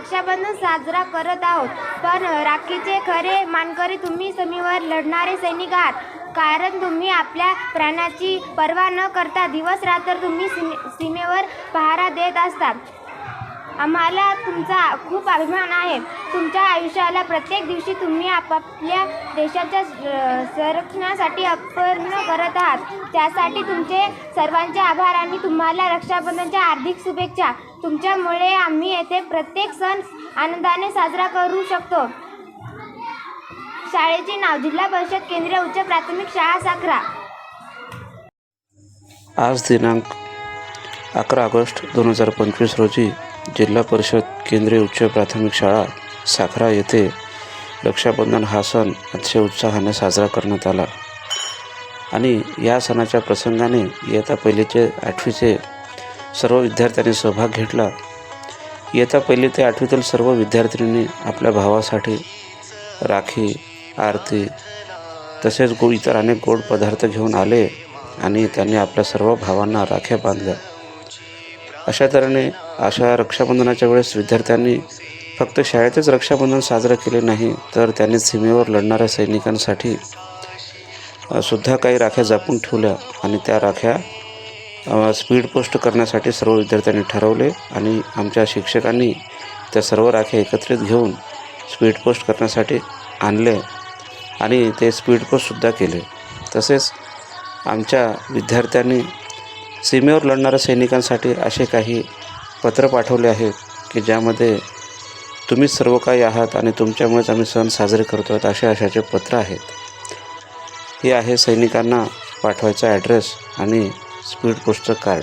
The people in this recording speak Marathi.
रक्षाबंधन साजरा करत आहोत. पण राखीचे खरे मानकरी तुम्ही सीमेवर लढणारे सैनिक आहात. कारण तुम्ही आपल्या प्राणाची पर्वा न करता दिवस रात्र तुम्ही सीमे सीमेवर पहारा देत असता. आम्हाला तुमचा खूप अभिमान आहे. तुमच्या आयुष्याला प्रत्येक दिवशी तुम्ही आपापल्या देशाच्या संरक्षणासाठी अपर्ण करत आहात. त्यासाठी तुमचे सर्वांचे आभार आणि तुम्हाला रक्षाबंधनच्या हार्दिक शुभेच्छा. तुमच्यामुळे आम्ही येथे प्रत्येक सण आनंदाने साजरा करू शकतो. शाळेचे नाव जिल्हा परिषद केंद्रीय उच्च प्राथमिक शाळा साखरा आज दिनांक अकरा ऑगस्ट दोन हजार पंचवीस रोजी जिल्हा परिषद केंद्रीय उच्च प्राथमिक शाळा साखरा येथे रक्षाबंधन हा सण अतिशय उत्साहाने साजरा करण्यात आला. आणि या सणाच्या प्रसंगाने इयत्ता पहिलीचे आठवीचे सर्व विद्यार्थ्यांनी सहभाग घेतला. इयत्ता पहिली ते आठवीतील सर्व विद्यार्थिनींनी आपल्या भावासाठी राखी आरती तसेच गो इतर अनेक गोड पदार्थ घेऊन आले आणि त्यांनी आपल्या सर्व भावांना राख्या बांधल्या. अशा तऱ्हेने अशा रक्षाबंधनाच्या वेळेस विद्यार्थ्यांनी फक्त शाळेतच रक्षाबंधन साजरं केले नाही तर त्यांनी सीमेवर लढणाऱ्या सैनिकांसाठी सुद्धा काही राख्या जपून ठेवल्या आणि त्या राख्या स्पीड पोस्ट करण्यासाठी सर्व विद्यार्थ्यांनी ठरवले आणि आमच्या शिक्षकांनी त्या सर्व राख्या एकत्रित घेऊन स्पीड पोस्ट करण्यासाठी आणले आणि ते स्पीड पोस्टसुद्धा केले. तसेच आमच्या विद्यार्थ्यांनी सीमेवर लढणाऱ्या सैनिकांसाठी असे काही पत्र पाठवले आहेत की ज्यामध्ये तुम्हीच सर्व काही आहात आणि तुमच्यामुळेच आम्ही सण साजरे करतो आहोत अशा अशाचे पत्र आहेत. हे आहे सैनिकांना पाठवायचा ॲड्रेस आणि स्पीड पोस्टचं कार्ड